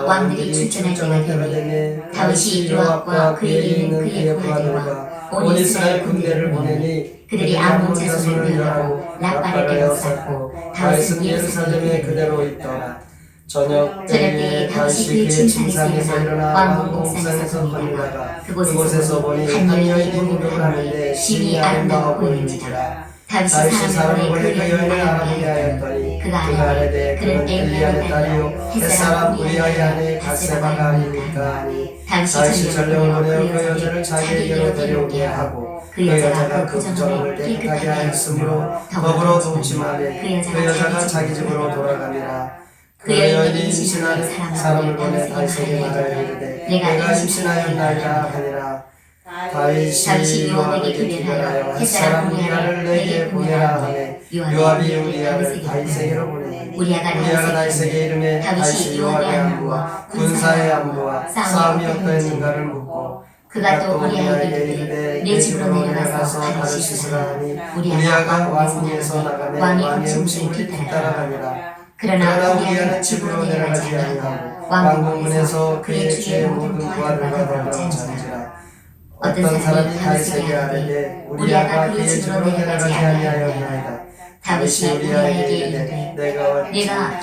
왕들이 출전할 때가 되매 다윗이 요압과 그에게 있는 그의 부하들과 온 이스라엘 군대를 보내니 그들이 암몬 자손을 멸하고 라빠를 에워쌌고 다윗은 예루살렘에 그대로 있더라. 저녁 때에 다윗이 그의 침상에서 일어나 왕궁 옥상에서 거닐다가 그곳에서 보니 한 여인이 공격을 하는데 심히 아름다워 보이는지라. 다윗이 사람을 보내 그 여인을 알아보게 하였더니 그가 아뢰되 그는 엘리야의 딸이요. 햇사람 우리아의 아내 바세바가 아닙니까 하니 다윗이 전령을 보내어 그 여자를 자기에게로 데려오게 하고 그 여자가 그 부정을 깨끗하게 하였으므로 더불어 놓지만에 그 여자가 자기 집으로 돌아가니라 그 여인이 임신하는 사람을 보내 다윗에게 말하여 이르되 내가 임신하였나이다 하니라 다윗이 요압에게 기별하여 햇사람 우리아를 내게 보내라 하매 요압이 우리아를 다윗에게로 보내니 우리아가 다윗에게 이름에 다윗이 요압의 안부와 군사의 안부와 싸움이 어떠했는가를 묻고 그가 또 우리아에게 이르되 내 집으로 내려가서 다윗이 쓰라 하니 우리아가 왕궁에서 나가매 왕의 음식을 뒤따라가니라. 그러나 우리아는 집으로 내려가지 아니하고 왕궁문에서 그의 주의 모든 부하들과 더불어 잔지라 어떤 사람이 다윗에게 아뢰되 우리아가 그의 집으로 내려가지 아니하였나이다. 다윗이 우리아에게 이르되 내가 내가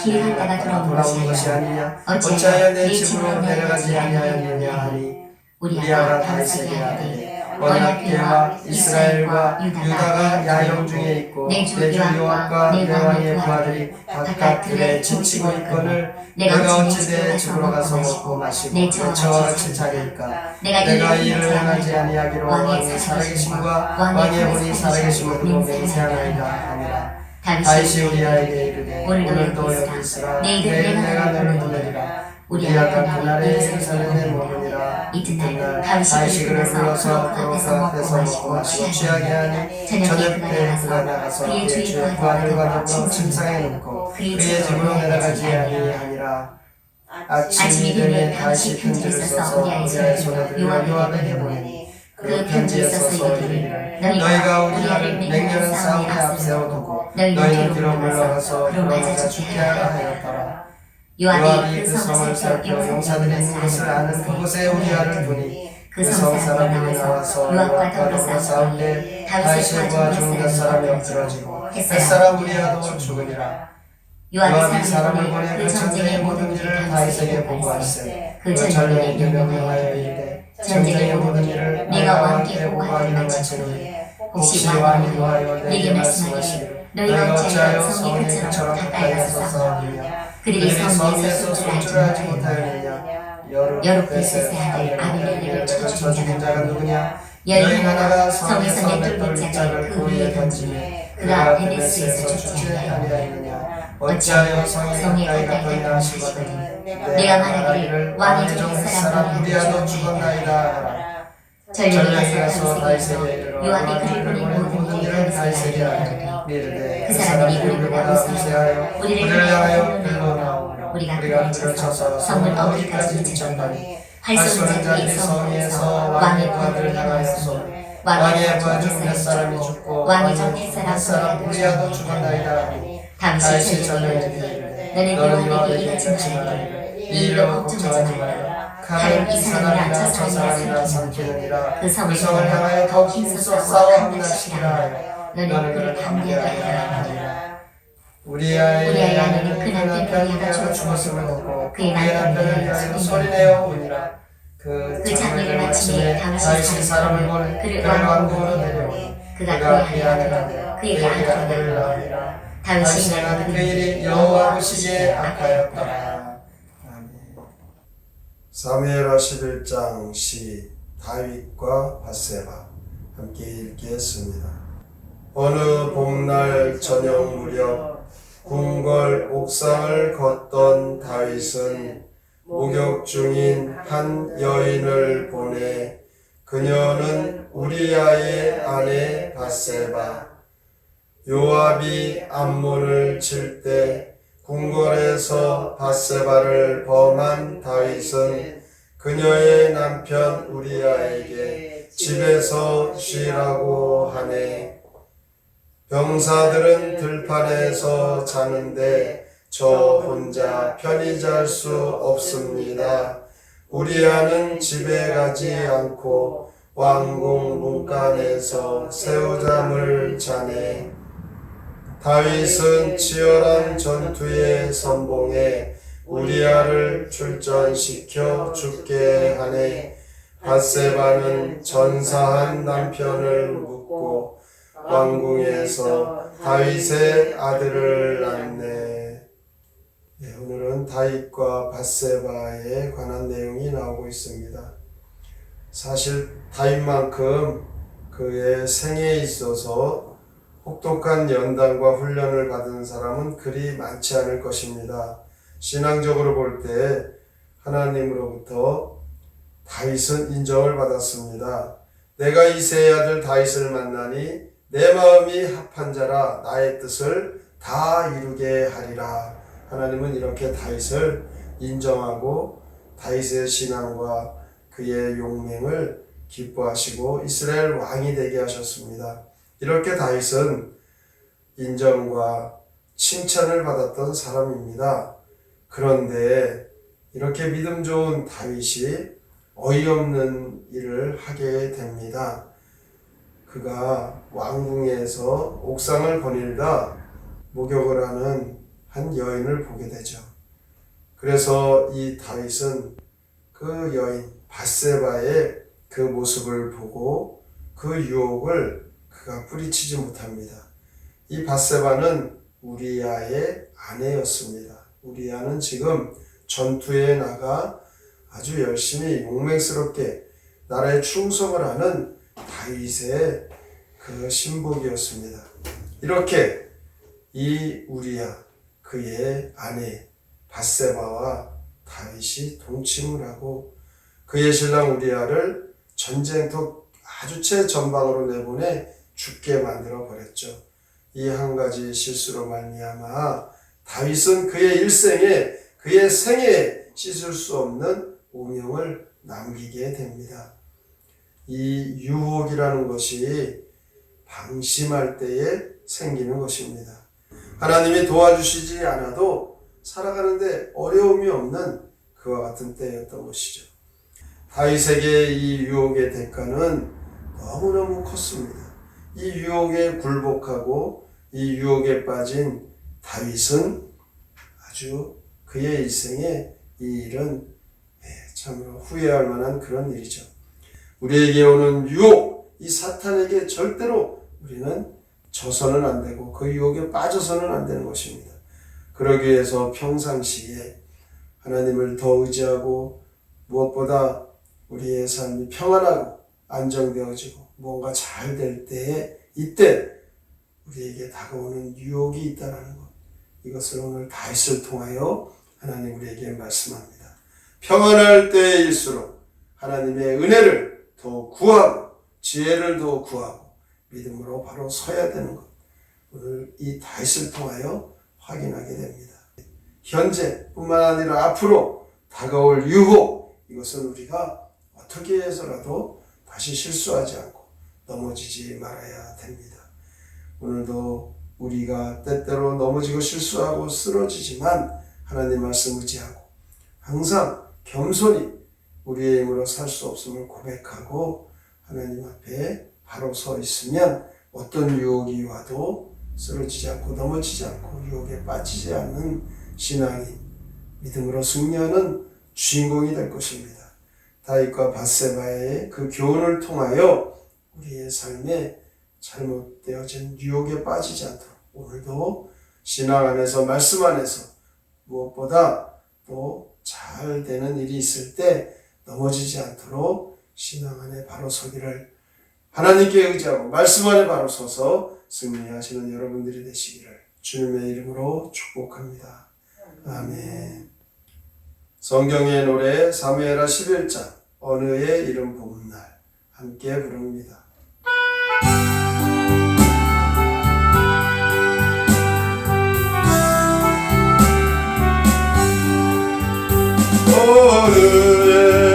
돌아온 돌아온 것이 아니냐. 어찌하여 내 집으로 내려가지 아니하였느냐 하니 우리아가 다윗에게 아뢰되 언약궤와 이스라엘과 유다가 야영 중에 있고 내주 요압과 내 왕의 부하들이 바깥 들에 지치고 있거늘 내가 어찌 내 집으로 가서 먹고 마시고 내 저와 같이 자릴까? 내가 이를 행하지 아니하기로 왕의 살아계심과 왕의 본이 살아계심을 맹세하나이다 하니라. 다윗이 우리아에게 이르되 오늘도 여기 있으라. 내일 내가 너를 보내리라 우리아가 그날에 예루살렘에 머무니라. 이튿날 그를 불러서 불러서 그 앞에서 먹고 마시고 취하게 하니 저녁 때 그가 나가서 그의 주의 부하들과 더불어 침상에 놓고 그의 집으로 내려가지 아니하니라. 아침이 되매 다윗이 편지를 써서 우리아의 손에 들려 요압에게 보내니 그 편지에 써서 이르기를 너희가 우리 아를 맹렬한 싸움에 앞세워두고 너희는 뒤로 물러가서 그로 맞아 죽게 하라 하였더라 요압이 그그 성을 살펴 용사들이 있는 것을 아는 그곳에 우리 아를 두니 그 성 사람들이 나와서 요압과 더불어 싸울 때 부하 중몇 사람이 엎드러지고 햇사람 우리아도 죽으니라. 요압이 사람을 보내 그 전쟁의 모든 일을 다윗에게 보고하세 그 전령에게 명령하여 이르되 전쟁의 모든 일을 내가 왕께 보고하기를 마치노니 혹시 왕이 노하여 내게 말씀하시기를 너희가 어찌하여 성의 근처로 가까이 가서 그들이 성에서 손줄을 하지 못하였느냐 여룻베셋의 아들 아비멜렉을 쳐 죽인 자가 누구냐 여인 하나가 성에서 맷돌 짝을 그 위에 던지매 그가 베데스에서 죽지 아니하였느냐 어찌하여 성에 가까이 가더냐 하시거든 내가 말하기를 왕의 종 사람 우리아도 죽었나이다 다윗에게 이르러 요압이 그를 보낸 모든 일을 하니 그 우리보다 우리보다 우세하여 우리를 우리를 향하여 불러 불러나오므로 우리가 그를 쳐서 성을 어디까지 지쳤나니 할소는 자들이 성에서 왕의 부하들을 향하여서 왕의 부하 중몇 사람이 죽고 왕의 햇사람 사람 우리아도 죽었나이다 전령에게 전령에게 이르되 너는 요압에게 이같이 말하기를 이 일로 걱정하지 말라. 칼은 이 사람이나 저 사람이나 삼키느니라. 그 성을 향하여 더욱 힘써 싸워 함나시키라. 하여 너는 그를 담대하게 하라 하니라 우리아의 우리아의 아내는 아내는 그그 남편 우리아가 죽었음을 듣고 그의 남편을 위하여 위하여 소리내어 우니라. 그그 장례를 마침에 다윗이 사람을 보내 그를 왕궁으로 데려오니 그가 그의 되어 그에게 아들을 다윗이 다윗이 행한 그 일이 여호와 보시기에 악하였더라. 아멘. 사무엘하 11장 시 다윗과 바세바 함께 읽겠습니다. 어느 봄날 저녁 무렵 궁궐 옥상을 걷던 다윗은 목욕 중인 한 여인을 보내 그녀는 우리아의 아내 바세바. 요압이 암문을 칠 때 궁궐에서 바세바를 범한 다윗은 그녀의 남편 우리아에게 집에서 쉬라고 하네 병사들은 들판에서 자는데 저 혼자 편히 잘 수 없습니다. 우리 아는 집에 가지 않고 왕궁 문간에서 새우잠을 자네. 다윗은 치열한 전투에 선봉해 우리아를 출전시켜 죽게 하네. 바세바는 전사한 남편을 묻고 왕궁에서 다윗의 아들을 낳네. 네, 오늘은 다윗과 바세바에 관한 내용이 나오고 있습니다. 사실 다윗만큼 그의 생에 있어서 혹독한 연단과 훈련을 받은 사람은 그리 많지 않을 것입니다. 신앙적으로 볼 때 하나님으로부터 다윗은 인정을 받았습니다. 내가 이세의 아들 다윗을 만나니 내 마음이 합한 자라 나의 뜻을 다 이루게 하리라. 하나님은 이렇게 다윗을 인정하고 다윗의 신앙과 그의 용맹을 기뻐하시고 이스라엘 왕이 되게 하셨습니다. 이렇게 다윗은 인정과 칭찬을 받았던 사람입니다. 그런데 이렇게 믿음 좋은 다윗이 어이없는 일을 하게 됩니다. 그가 왕궁에서 옥상을 거닐다 목욕을 하는 한 여인을 보게 되죠. 그래서 이 다윗은 그 여인 바세바의 그 모습을 보고 그 유혹을 그가 뿌리치지 못합니다. 이 바세바는 우리아의 아내였습니다. 우리아는 지금 전투에 나가 아주 열심히 용맹스럽게 나라에 충성을 하는 다윗의 그 신복이었습니다. 이렇게 이 우리아 그의 아내 바세바와 다윗이 동침을 하고 그의 신랑 우리아를 전쟁터 아주 최전방으로 내보내 죽게 만들어 버렸죠. 이 한 가지 실수로 말미암아 다윗은 그의 일생에 그의 생에 씻을 수 없는 오명을 남기게 됩니다. 이 유혹이라는 것이 방심할 때에 생기는 것입니다. 하나님이 도와주시지 않아도 살아가는데 어려움이 없는 그와 같은 때였던 것이죠. 다윗에게 이 유혹의 대가는 너무너무 컸습니다. 이 유혹에 굴복하고 이 유혹에 빠진 다윗은 아주 그의 일생에 이 일은 예, 참으로 후회할 만한 그런 일이죠. 우리에게 오는 유혹, 이 사탄에게 절대로 우리는 져서는 안 되고 그 유혹에 빠져서는 안 되는 것입니다. 그러기 위해서 평상시에 하나님을 더 의지하고 무엇보다 우리의 삶이 평안하고 안정되어지고 뭔가 잘 될 때에 이때 우리에게 다가오는 유혹이 있다라는 것. 이것을 오늘 다윗을 통하여 하나님 우리에게 말씀합니다. 평안할 때일수록 하나님의 은혜를 더 구하고 지혜를 더 구하고 믿음으로 바로 서야 되는 것. 오늘 이 다윗을 통하여 확인하게 됩니다. 현재뿐만 아니라 앞으로 다가올 유혹 이것은 우리가 어떻게 해서라도 다시 실수하지 않고 넘어지지 말아야 됩니다. 오늘도 우리가 때때로 넘어지고 실수하고 쓰러지지만 하나님 말씀 의지하고 항상 겸손히 우리의 힘으로 살 수 없음을 고백하고 하나님 앞에 바로 서 있으면 어떤 유혹이 와도 쓰러지지 않고 넘어지지 않고 유혹에 빠지지 않는 신앙이 믿음으로 승리하는 주인공이 될 것입니다. 다윗과 바세바의 그 교훈을 통하여 우리의 삶에 잘못되어진 유혹에 빠지지 않도록 오늘도 신앙 안에서 말씀 안에서 무엇보다 또 잘 되는 일이 있을 때 넘어지지 않도록 신앙 안에 바로 서기를 하나님께 의지하고 말씀 안에 바로 서서 승리하시는 여러분들이 되시기를 주님의 이름으로 축복합니다. 아멘. 성경의 노래 사무엘하 11장 어느 의 이름 부은 날 함께 부릅니다. 어느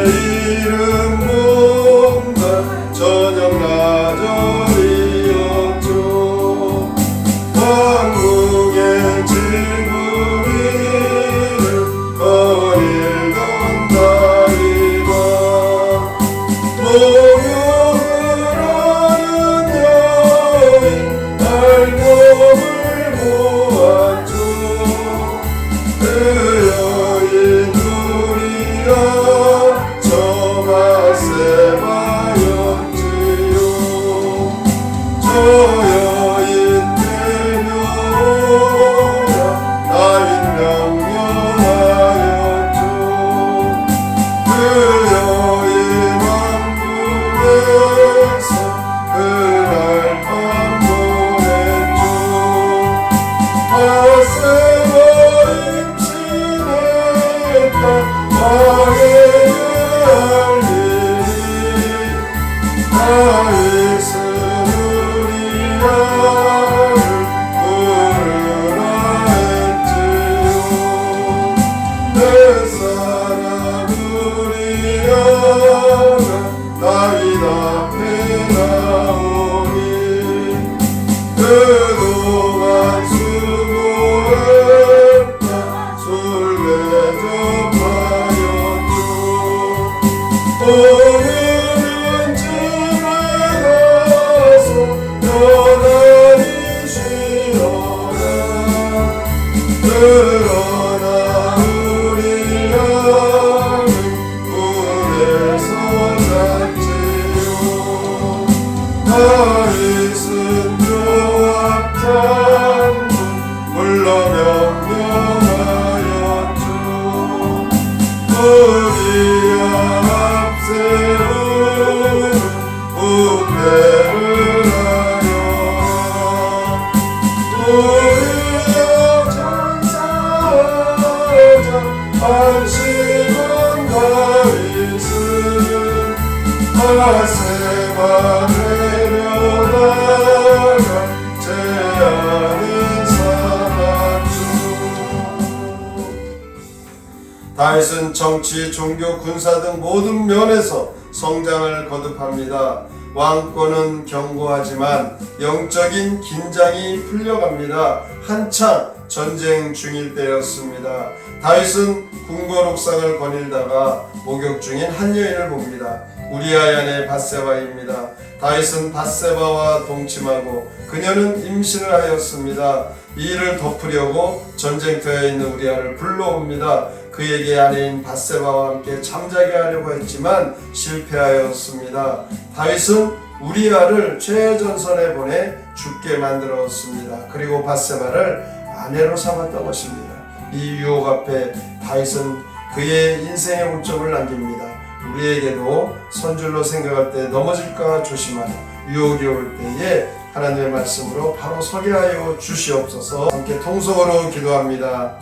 종교, 군사 등 모든 면에서 성장을 거듭합니다. 왕권은 견고하지만 영적인 긴장이 풀려갑니다. 한창 전쟁 중일 때였습니다. 다윗은 궁궐 옥상을 거닐다가 목욕 중인 한 여인을 봅니다. 우리아의 아내 바세바입니다. 다윗은 바세바와 동침하고 그녀는 임신을 하였습니다. 이 일을 덮으려고 전쟁터에 있는 우리아를 불러옵니다. 그에게 아내인 바세바와 함께 잠자게 하려고 했지만 실패하였습니다. 다윗은 우리아를 최전선에 보내 죽게 만들었습니다. 그리고 바세바를 아내로 삼았던 것입니다. 이 유혹 앞에 다윗은 그의 인생의 오점을 남깁니다. 우리에게도 선줄로 생각할 때 넘어질까 조심하라. 유혹이 올 때에 하나님의 말씀으로 바로 서게 하여 주시옵소서. 함께 통성으로 기도합니다.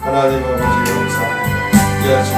하나님 아버지 감 사합니다.